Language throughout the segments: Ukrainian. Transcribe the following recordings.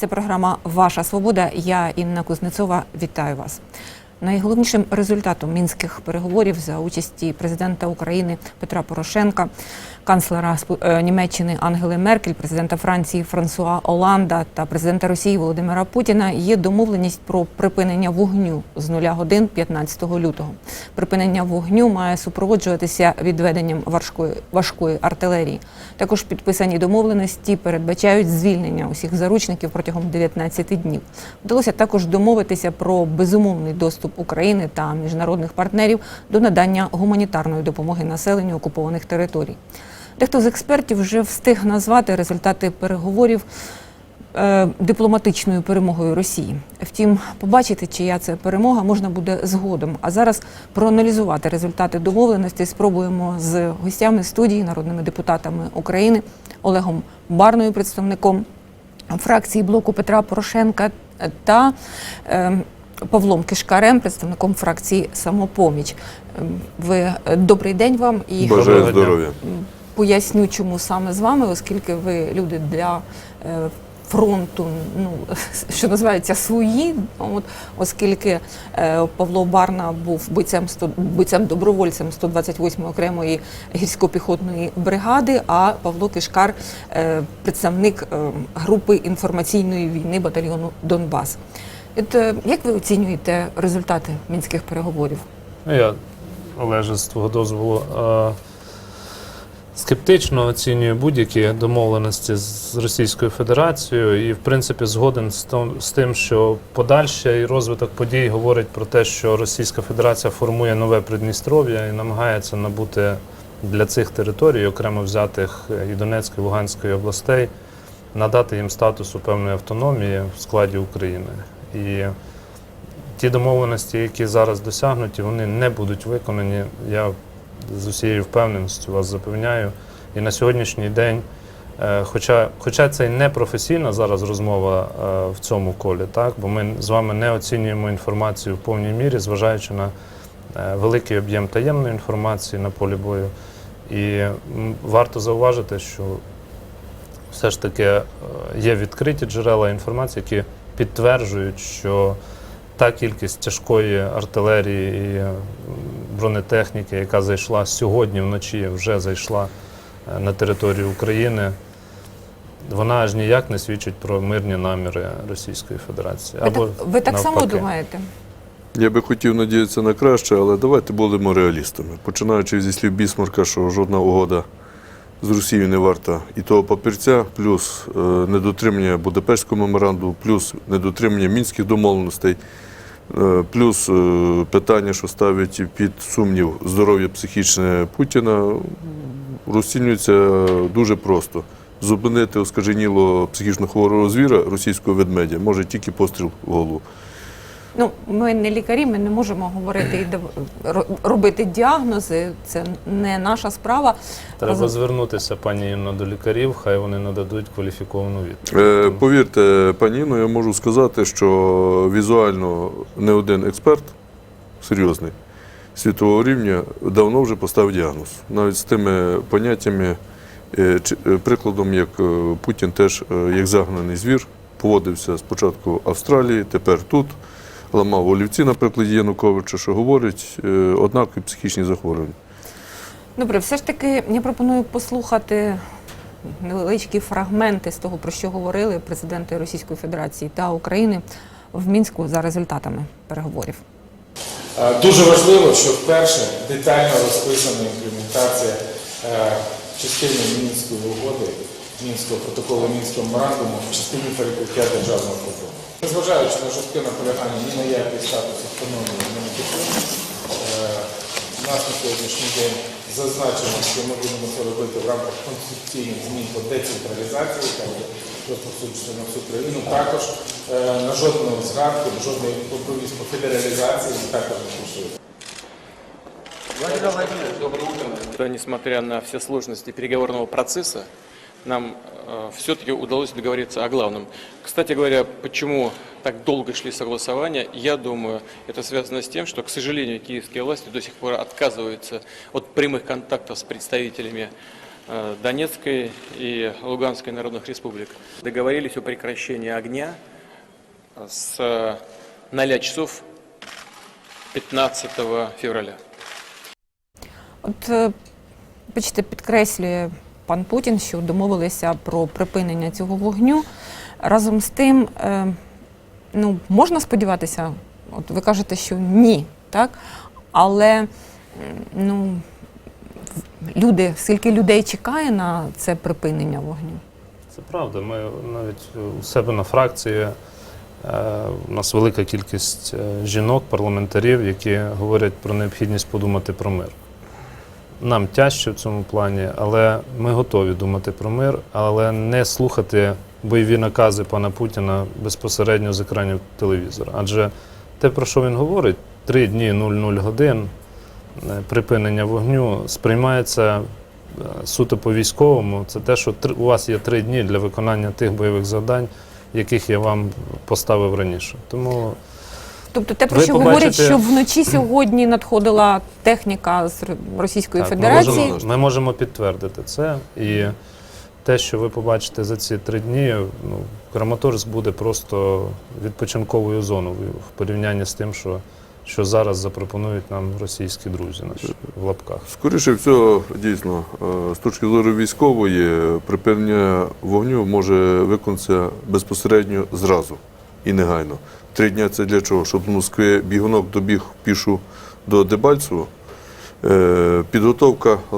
Це програма Ваша свобода. Я Інна Кузнецова. Вітаю вас. Найголовнішим результатом мінських переговорів за участі президента України Петра Порошенка, канцлера е, Німеччини Ангели Меркель, президента Франції Франсуа Оланда та президента Росії Володимира Путіна є домовленість про припинення вогню з нуля годин 15 лютого. Припинення вогню має супроводжуватися відведенням важкої важкої артилерії. Також підписані домовленості передбачають звільнення усіх заручників протягом 19 днів. Вдалося також домовитися про безумовний доступ України та міжнародних партнерів до надання гуманітарної допомоги населенню окупованих територій. Дехто з експертів вже встиг назвати результати переговорів е, дипломатичною перемогою Росії. Втім, побачити, чия це перемога, можна буде згодом. А зараз проаналізувати результати домовленості спробуємо з гостями студії, народними депутатами України Олегом Барною, представником фракції блоку Петра Порошенка та е, Павлом Кишкарем, представником фракції Самопоміч. Ем, Ви е, добрий день вам і Бажаю здоров'я. Поясню, чому саме з вами, оскільки ви люди для е, фронту, ну що називається свої. От оскільки е, Павло Барна був бойцем 100 бойцем добровольцем 128-ї окремої гірсько-піхотної бригади, а Павло Кишкар е, представник групи інформаційної війни батальйону Донбас. От, як ви оцінюєте результати мінських переговорів? Ну, я, Олеже, з твого дозволу, скептично оцінюю будь-які домовленості з Російською Федерацією і, в принципі, згоден з, тим, що подальший розвиток подій говорить про те, що Російська Федерація формує нове Придністров'я і намагається набути для цих територій, окремо взятих і Донецької, і Луганської областей, надати їм статусу певної автономії в складі України. І ті домовленості, які зараз досягнуті, вони не будуть виконані. Я з усією впевненістю вас запевняю. І на сьогоднішній день, е, хоча, хоча це і не професійна зараз розмова е, в цьому колі, так, бо ми з вами не оцінюємо інформацію в повній мірі, зважаючи на е, великий об'єм таємної інформації на полі бою. І варто зауважити, що все ж таки є відкриті джерела інформації, які підтверджують, що та кількість тяжкої артилерії і бронетехніки, яка зайшла сьогодні вночі, вже зайшла е, на територію України, вона аж ніяк не свідчить про мирні наміри Російської Федерації. Ви так, ви так само думаєте? Я би хотів надіятися на краще, але давайте будемо реалістами. Починаючи зі слів Бісмарка, що жодна угода з Росією не варта і того папірця, плюс е, недотримання Будапештського меморандуму, плюс недотримання мінських домовленостей, плюс е, питання, що ставить під сумнів здоров'я психічне Путіна, розцінюється дуже просто. Зупинити оскаженіло психічно хворого звіра російського ведмедя може тільки постріл в голову. Ну, ми не лікарі, ми не можемо говорити і робити діагнози. Це не наша справа. Треба звернутися, пані Інно, до лікарів, хай вони нададуть кваліфіковану відповідь. Е, Повірте, пані Інно, я можу сказати, що візуально не один експерт серйозний світового рівня давно вже поставив діагноз. Навіть з тими поняттями, е, е, прикладом, як Путін теж як загнаний звір, поводився спочатку в Австралії, тепер тут, ламав олівці на прикладі Януковича, що говорить е, однакові психічні захворювання. Добре, все ж таки я пропоную послухати невеличкі фрагменти з того, про що говорили президенти Російської Федерації та України в Мінську за результатами переговорів. Е, Дуже важливо, що вперше детально розписана імплементація е, частини Мінської угоди, Мінського протоколу Мінського меморандуму в частині перекриття державного кордону. Незважаючи на жорстке наполягання ні на який статус автономії, ні на підтримку, у нас на сьогоднішній день зазначено, що ми будемо це робити в рамках конституційних змін по децентралізації, там розповсюдження на всю країну. Також е, на жодної згадки, жодної компроміс по федералізації також не пішли. Да, несмотря на все сложности переговорного процесса, нам все-таки удалось договориться о главном. Кстати говоря, почему так долго шли согласования, я думаю, это связано с тем, что, к сожалению, киевские власти до сих пор отказываются от прямых контактов с представителями э, Донецкой и Луганской народных республик. Договорились о прекращении огня с э, 0 часов 15 февраля. От е, бачите, підкреслює пан Путін, що домовилися про припинення цього вогню. Разом з тим, е, ну можна сподіватися, от ви кажете, що ні, так? Але ну люди, скільки людей чекає на це припинення вогню? Це правда. Ми навіть у себе на фракції е, у нас велика кількість е, жінок, парламентарів, які говорять про необхідність подумати про мир. Нам тяжче в цьому плані, але ми готові думати про мир, але не слухати бойові накази пана Путіна безпосередньо з екранів телевізора. Адже те, про що він говорить, три дні 00 годин е, припинення вогню сприймається е, суто по військовому. Це те, що у вас є три дні для виконання тих бойових завдань, яких я вам поставив раніше. Тому Тобто те, про Ви що побачите- говорять, що вночі сьогодні надходила техніка з Р- Російської Так, ми Федерації. можемо, ми можемо підтвердити це. І те, що ви побачите за ці три дні, ну, Краматорськ буде просто відпочинковою зоною в порівнянні з тим, що, що зараз запропонують нам російські друзі наші в лапках. Скоріше всього, дійсно, е, з точки зору військової, припинення вогню може виконатися безпосередньо зразу і негайно. Три дні це для чого? Щоб з Москви бігунок добіг пішу до Дебальцево. Е, Підготовка, е,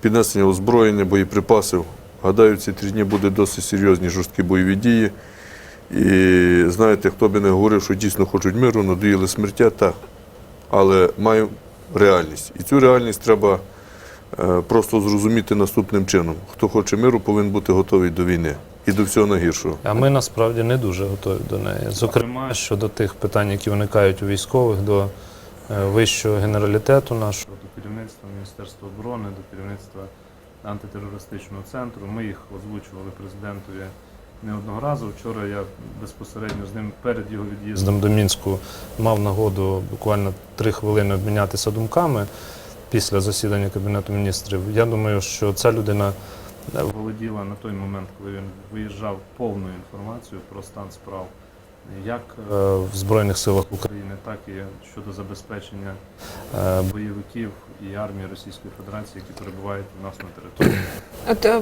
піднесення озброєння, боєприпасів. Гадаю, ці три дні буде досить серйозні жорсткі бойові дії. І знаєте, хто би не говорив, що дійсно хочуть миру, надоїли смертя, так. Але маємо реальність. І цю реальність треба е, просто зрозуміти наступним чином. Хто хоче миру, повинен бути готовий до війни і до всього найгіршого. А ми насправді не дуже готові до неї. Зокрема, щодо тих питань, які виникають у військових, до е, вищого генералітету нашого, до керівництва Міністерства оборони, до керівництва антитерористичного центру. Ми їх озвучували президентові не одного разу. Вчора я безпосередньо з ним перед його від'їздом до Мінську мав нагоду буквально три хвилини обмінятися думками після засідання Кабінету міністрів. Я думаю, що ця людина володіла на той момент, коли він виїжджав повною інформацією про стан справ як е, в Збройних силах України, так і щодо забезпечення е, бойовиків і армії Російської Федерації, які перебувають у нас на території. От е,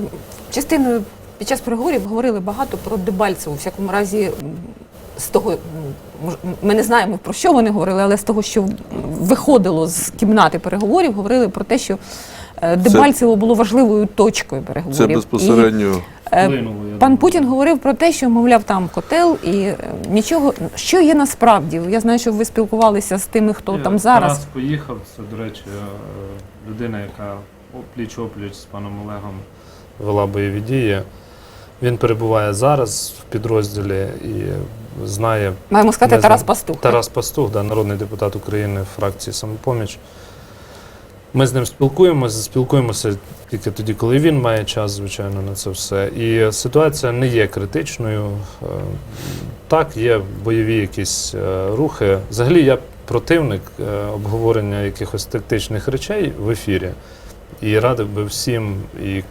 частиною під час переговорів говорили багато про Дебальцеву. У всякому разі, з того, ми не знаємо про що вони говорили, але з того, що виходило з кімнати переговорів, говорили про те, що е, Дебальцево було важливою точкою переговорів. Це безпосередньо. І, е, Вплинуло, Пан. Путін говорив про те, що мовляв там котел і е, нічого, що є насправді. Я знаю, що ви спілкувалися з тими, хто Ні, там зараз. Тарас поїхав. Це, до речі, е, людина, яка пліч опліч з паном Олегом вела бойові дії. Він перебуває зараз в підрозділі і знає Маємо сказати Тарас. Пастух. Тарас Пастух, да, народний депутат України фракції самопоміч. Ми з ним спілкуємося, спілкуємося тільки тоді, коли він має час, звичайно, на це все. І ситуація не є критичною. Е, Так, є бойові якісь е, рухи. Взагалі, я противник е, обговорення якихось тактичних речей в ефірі. І радив би всім і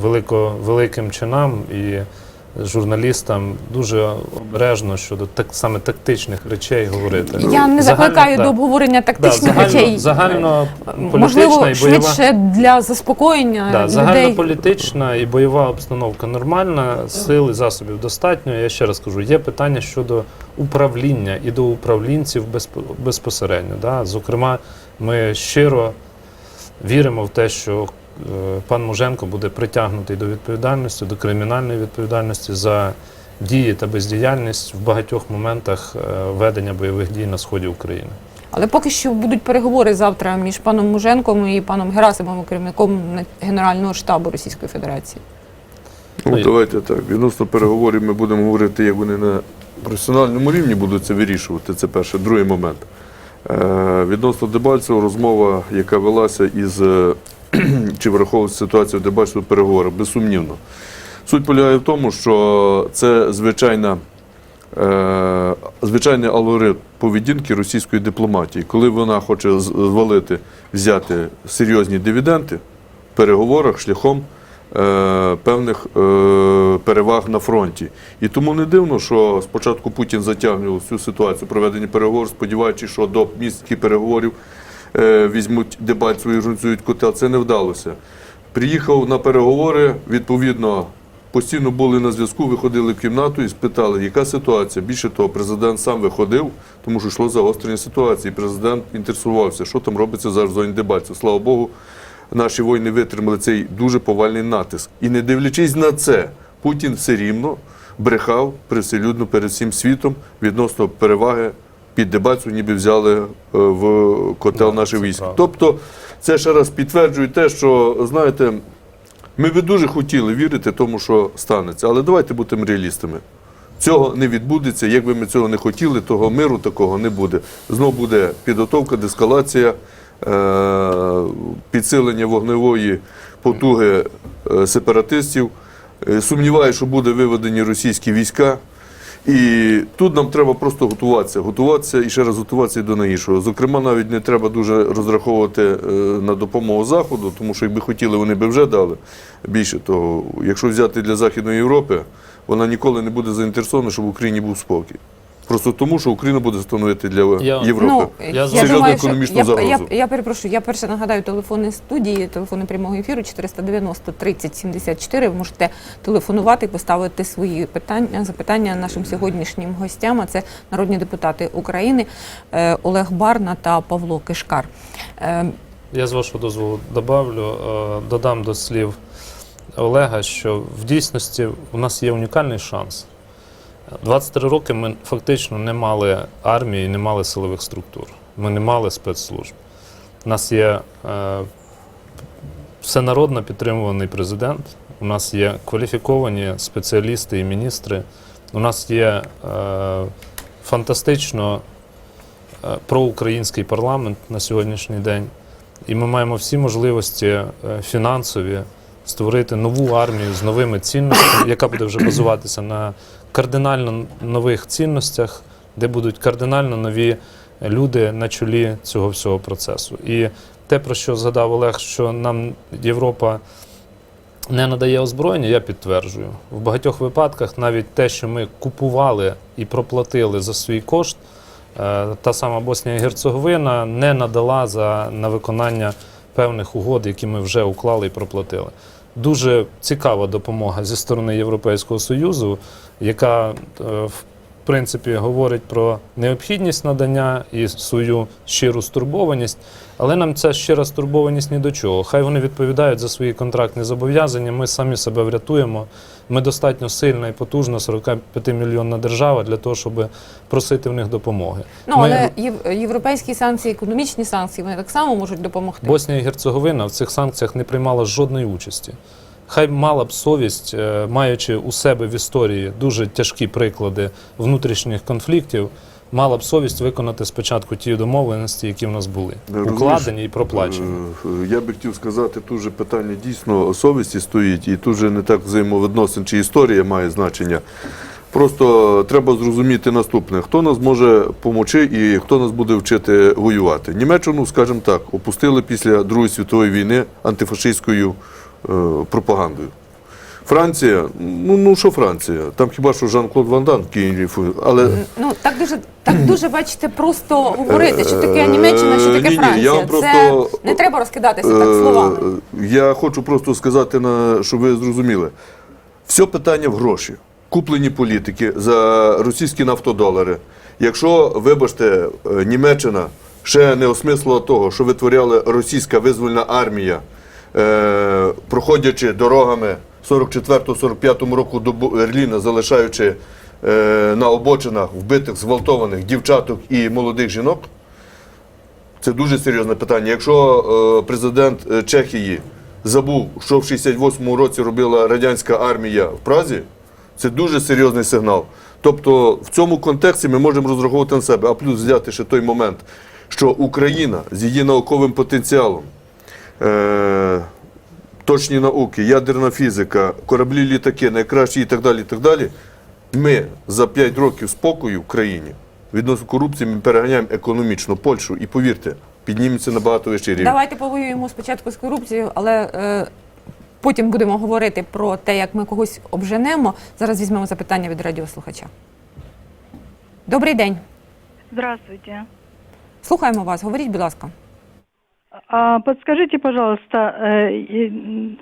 велико, великим чинам, і журналістам дуже обережно щодо так саме тактичних речей говорити. Я не закликаю да. до обговорення Да, тактичних загально, речей. загально Можливо, і бойова. швидше для заспокоєння Да, людей. загальнополітична і бойова обстановка нормальна, сил і засобів достатньо. Я ще раз кажу, є питання щодо управління і до управлінців безп- безпосередньо. Да? Зокрема, ми щиро віримо в те, що е, пан Муженко буде притягнутий до відповідальності, до кримінальної відповідальності за дії та бездіяльність в багатьох моментах е, ведення бойових дій на сході України. Але поки що будуть переговори завтра між паном Муженком і паном Герасимовим, керівником Генерального штабу Російської Федерації. Ну, давайте так. Відносно переговорів ми будемо говорити, як вони на професіональному рівні будуть це вирішувати. Це перше. Другий момент. Е, відносно Дебальцева розмова, яка велася із е, чи враховується ситуацію в Дебальцево переговорах, безсумнівно. Суть полягає в тому, що це звичайна, е, звичайний алгоритм поведінки російської дипломатії. Коли вона хоче звалити, взяти серйозні дивіденди, переговорах шляхом е, певних е, переваг на фронті. І тому не дивно, що спочатку Путін затягнув цю ситуацію проведення переговорів, сподіваючись, що до міських переговорів візьмуть Дебальцеву і організують котел. Це не вдалося. Приїхав на переговори, відповідно, постійно були на зв'язку, виходили в кімнату і спитали, яка ситуація. Більше того, президент сам виходив, тому що йшло загострення ситуації. Президент інтересувався, що там робиться зараз в зоні Дебальцев. Слава Богу, наші воїни витримали цей дуже повальний натиск. І не дивлячись на це, Путін все рівно брехав привселюдно перед всім світом відносно переваги під Дебальцеву, ніби взяли е, в котел наших військ. Тобто, це ще раз підтверджує те, що знаєте, ми би дуже хотіли вірити тому, що станеться, але давайте будемо реалістами. Цього не відбудеться. Якби ми цього не хотіли, того миру такого не буде. Знов буде підготовка, дескалація, е- підсилення вогневої потуги е, сепаратистів. Сумніваюся, що буде виведені російські війська. І тут нам треба просто готуватися, готуватися і ще раз готуватися до найгіршого. Зокрема, навіть не треба дуже розраховувати е, на допомогу Заходу, тому що якби хотіли, вони би вже дали. Більше того, якщо взяти для Західної Європи, вона ніколи не буде заінтересована, щоб в Україні був спокій. Просто тому, що Україна буде становити для Я- Європи. Ну, Я я, за- Серйозну думаю, економічну я, я, загрозу. я перепрошую, я перше нагадаю телефони студії, телефони прямого ефіру 490 30 74. Ви можете телефонувати і поставити свої питання, запитання нашим сьогоднішнім гостям. А це народні депутати України е, Олег Барна та Павло Кишкар. Е, Я з вашого дозволу добавлю, е, додам до слів Олега, що в дійсності у нас є унікальний шанс. 23 роки ми фактично не мали армії, не мали силових структур. Ми не мали спецслужб. У нас є е, всенародно підтримуваний президент, у нас є кваліфіковані спеціалісти і міністри, у нас є е, фантастично е, проукраїнський парламент на сьогоднішній день. І ми маємо всі можливості е, фінансові створити нову армію з новими цінностями, яка буде вже базуватися на кардинально нових цінностях, де будуть кардинально нові люди на чолі цього всього процесу. І те, про що згадав Олег, що нам Європа не надає озброєння, я підтверджую. В багатьох випадках навіть те, що ми купували і проплатили за свій кошт, е, та сама Боснія і Герцеговина не надала за на виконання певних угод, які ми вже уклали і проплатили. Дуже цікава допомога зі сторони Європейського Союзу, яка е, в принципі говорить про необхідність надання і свою щиру стурбованість, але нам ця щира стурбованість ні до чого. Хай вони відповідають за свої контрактні зобов'язання. Ми самі себе врятуємо. Ми достатньо сильна і потужна 45 мільйонна держава для того, щоб просити в них допомоги. ну але єв- європейські санкції, економічні санкції, вони так само можуть допомогти. Боснія і Герцеговина в цих санкціях не приймала жодної участі. Хай мала б совість, е, маючи у себе в історії дуже тяжкі приклади внутрішніх конфліктів, мала б совість виконати спочатку ті домовленості, які в нас були, Розумієш, укладені і проплачені. Е, Я би хотів сказати, тут же питання дійсно совісті стоїть, і тут же не так взаємовідносин, чи історія має значення. Просто треба зрозуміти наступне: хто нас може допомогти і хто нас буде вчити воювати. Німеччину, скажімо так, опустили після Другої світової війни антифашистською е, пропагандою. Франція, ну, ну що Франція? Там хіба що Жан-Клод Ван Дам в але Ну так дуже так дуже бачите, просто говорити, що таке Німеччина, що таке Ні-ні, я Франція. вам Це не треба розкидатися так Е, словами. Я хочу просто сказати, на, щоб ви зрозуміли. Все питання в гроші. Куплені політики за російські нафтодолари. Якщо, вибачте, е, Німеччина ще не осмислила того, що витворяла російська визвольна армія, е, проходячи дорогами 44-45 року до Берліна, залишаючи е, на обочинах вбитих, зґвалтованих дівчаток і молодих жінок, це дуже серйозне питання. Якщо е, президент е, Чехії забув, що в 68-му році робила радянська армія в Празі, це дуже серйозний сигнал. Тобто в цьому контексті ми можемо розраховувати на себе, а плюс взяти ще той момент, що Україна з її науковим потенціалом, е, точні науки, ядерна фізика, кораблі, літаки, найкращі і так далі. і так далі. Ми за 5 років спокою в країні відносно корупції ми переганяємо економічно Польщу. І повірте, підніметься на багато вищий рівень. Давайте повоюємо спочатку з корупцією, але е, потім будемо говорити про те, як ми когось обженемо. Зараз візьмемо запитання від радіослухача. Добрий день. Здравствуйте. Слухаємо вас. Говоріть, будь ласка. А подскажите, пожалуйста, э,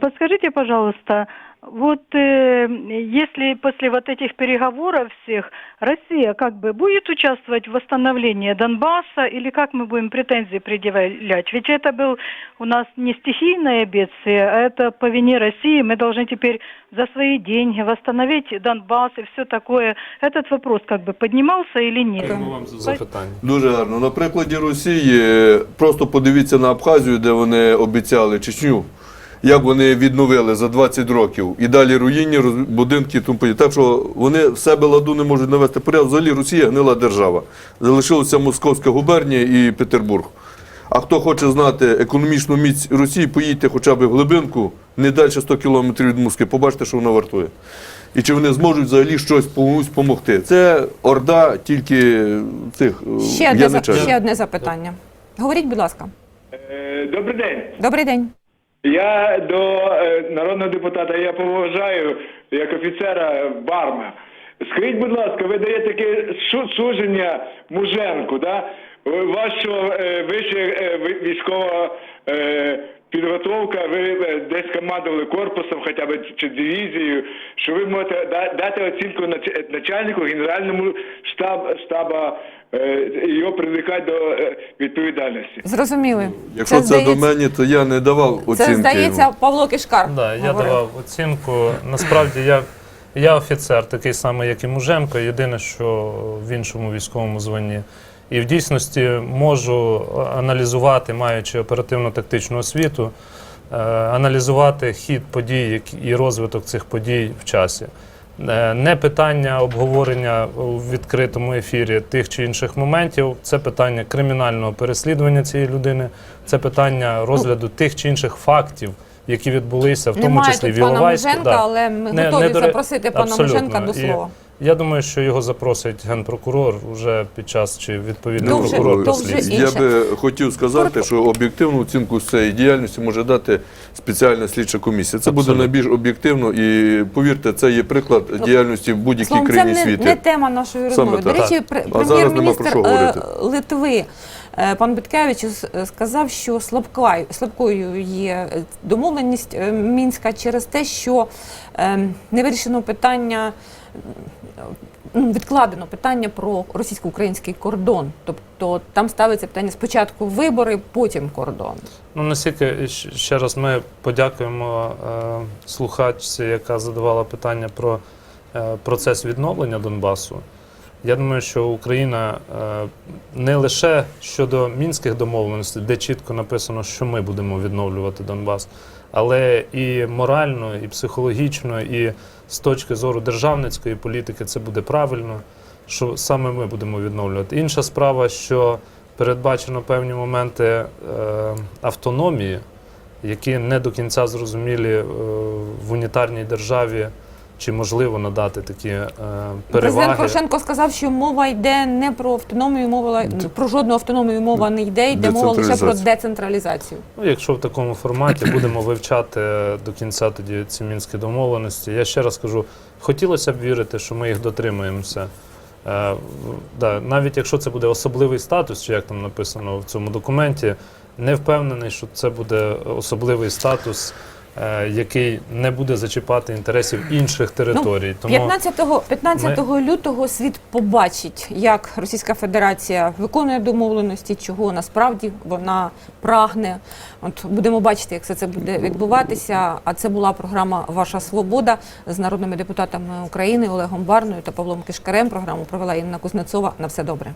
подскажите, пожалуйста, вот э, если после вот этих переговоров всех Россия как бы будет участвовать в восстановлении Донбасса или как мы будем претензии предъявлять? Ведь это был у нас не стихийное бедствие, а это по вине России. Мы должны теперь за свои деньги восстановить Донбасс и все такое. Этот вопрос как бы поднимался или нет? Дякую вам за запитання. Дуже гарно. На прикладі Росії е, просто подивіться на Абхазію, де вони обіцяли Чечню. Як вони відновили за 20 років і далі руїнні роз- будинки і тому подібне. Так що вони в себе ладу не можуть навести порядок. Взагалі Росія гнила держава. Залишилася Московська губернія і Петербург. А хто хоче знати економічну міць Росії, поїдьте хоча б в глибинку, не далі 100 кілометрів від Москви, побачите, що вона вартує. І чи вони зможуть взагалі щось допомогти. Це орда тільки цих е, Ще одне, за- ще одне запитання. Говоріть, будь ласка. Е, Добрий день. Добрий день. Я до е, народного депутата я поважаю як офіцера Барма. Скажіть, будь ласка, ви даєте таке судження Муженку, да? вашого е, військового. е, е, підготовка, ви е, десь командували корпусом, хоча б чи дивізією, що ви можете дати оцінку нач- начальнику генеральному штаб, штаба е, і його привлекати до е, відповідальності. Зрозуміли. Якщо це, здається- до мене, то я не давав оцінки. Це здається йому. Павло Кишкар. Да, я давав оцінку. Насправді я, я офіцер, такий самий, як і Муженко, єдине, що в іншому військовому званні. І в дійсності можу аналізувати, маючи оперативно-тактичну освіту, е, аналізувати хід подій і розвиток цих подій в часі. Е, Не питання обговорення у відкритому ефірі тих чи інших моментів, це питання кримінального переслідування цієї людини, це питання розгляду тих чи інших фактів, які відбулися, в тому Немає числі в тут пана Муженка, да. але ми Не- готові не запросити пана. Муженка до І слова. Я думаю, що його запросить генпрокурор вже під час чи відповідний То вже- прокурор вже слідством. Я інше. би хотів сказати, що об'єктивну оцінку з цієї діяльності може дати спеціальна слідча комісія. Це буде Абсолютно. найбільш об'єктивно і повірте, це є приклад діяльності в будь-якій Словом, це країні не, світу. не тема нашої Саме розмови. До так. речі, пр- А зараз нема про прем'єр-міністр що е, говорити. Литви е, пан Биткевич с- сказав, що слабкою, слабкою є домовленість е, мінська через те, що е, не вирішено питання. Відкладено питання про російсько-український кордон, тобто там ставиться питання спочатку вибори, потім кордон. Ну, наскільки ще раз ми подякуємо е, слухачці, яка задавала питання про е, процес відновлення Донбасу. Я думаю, що Україна е, не лише щодо мінських домовленостей, де чітко написано, що ми будемо відновлювати Донбас, але і морально, і психологічно, і з точки зору державницької політики це буде правильно, що саме ми будемо відновлювати. Інша справа, що передбачено певні моменти е, автономії, які не до кінця зрозумілі е, в унітарній державі, чи можливо надати такі е, Президент. Порошенко сказав, що мова йде не про автономію, мова про жодну автономію мова не йде, йде мова лише про Децентралізацію. Ну, якщо в такому форматі будемо вивчати до кінця тоді ці мінські домовленості, я ще раз кажу, хотілося б вірити, що ми їх дотримуємося. Е, да, навіть якщо це буде особливий статус, чи як там написано в цьому документі, не впевнений, що це буде особливий статус, який не буде зачіпати інтересів інших територій. Тому 15, 15 лютого світ побачить, як Російська Федерація виконує домовленості, чого насправді вона прагне. От будемо бачити, як все це буде відбуватися. А це була програма Ваша свобода з народними депутатами України Олегом Барною та Павлом Кишкарем. Програму провела Інна Кузнецова. На все добре.